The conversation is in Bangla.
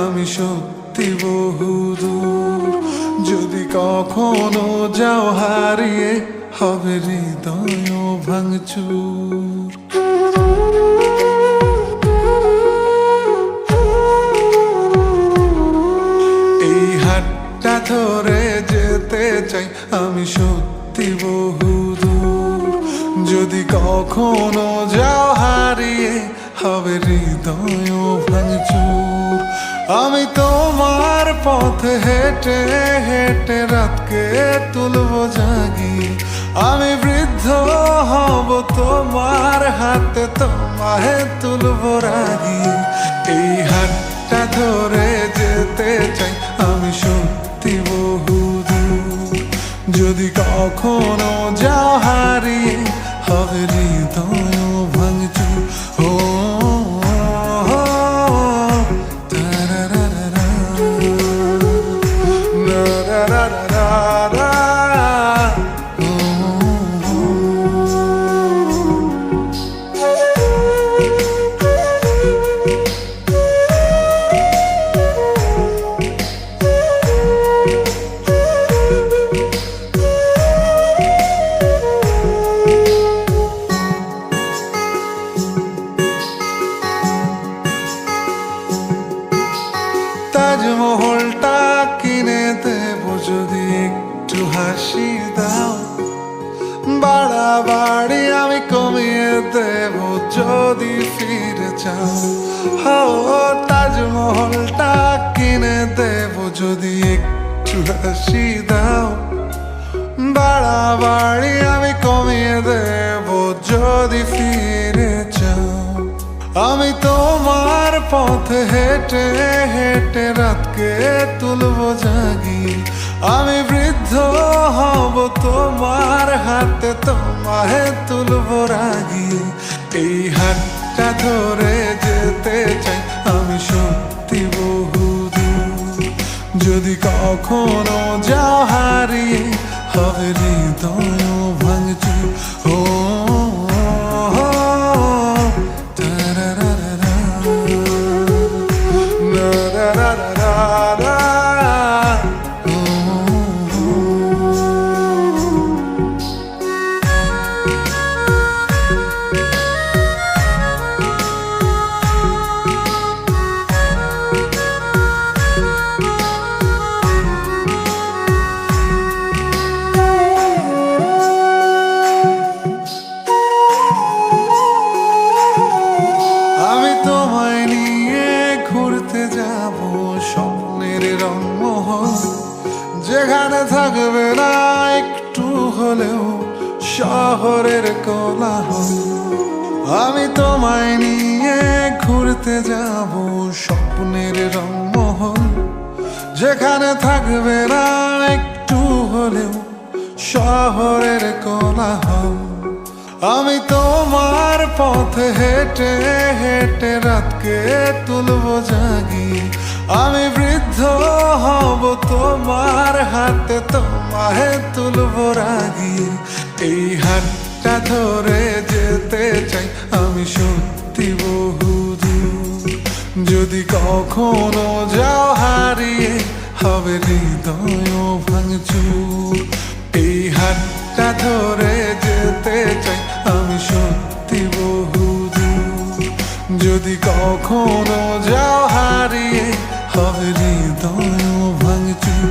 আমি সত্যি বহুদূর যদি কখনো যাও হারিয়ে হবে হৃদয় ভাঙচুর। এই হাতটা ধরে যেতে চাই, আমি সত্যি বহুদূর যদি কখনো যাও হারিয়ে হবে হৃদয় ভাঙচুর। আমি তোমার পথে হেঁটে হেঁটে রাতকে তুলব জাগি। আমি বৃদ্ধ হব তোমার হাতে, তোমায় তুলব রাগি। এই হাতটা ধরে যেতে বাড়াবাড়ি আমি কমিয়ে দেব যদি ফিরে চাও। হো তাজমহলটা কিনে দেব যদি একটু হাসি দাও বাড়াবাড়ি আমি কমিয়ে দেব যদি ফিরে চাও। আমি তোমার পথে হেঁটে হেঁটে রাতকে তুলবো জাগি আমি তোমায় তুলবো রাগি। এই হাতটা ধরে যেতে চাই আমি সত্যি বহুদূর যদি কখনো যা হারিয়ে, হবে হৃদয় ঘুরতে যাব, স্বপ্নের রংমহল। যেখানে থাকবে না একটু হলেও শহরের কোলাহল। আমি তোমায় নিয়ে ঘুরতে যাব, স্বপ্নের রংমহল। যেখানে থাকবে না একটু হলেও শহরের কোলাহল। আমি তোমার পথে হেঁটে হেঁটে রাতকে তুলবো জাগি। আমি বৃদ্ধ হব তোমার হাতে, তোমায় তুলবো রাগি। এই হাতটা ধরে যেতে চাই আমি সত্যি বহুদূর। যদি কখনো যাও হারিয়ে, হবে হৃদয় যদি কখনো যাও হারিয়ে হবে হৃদয় ভাঙচুর।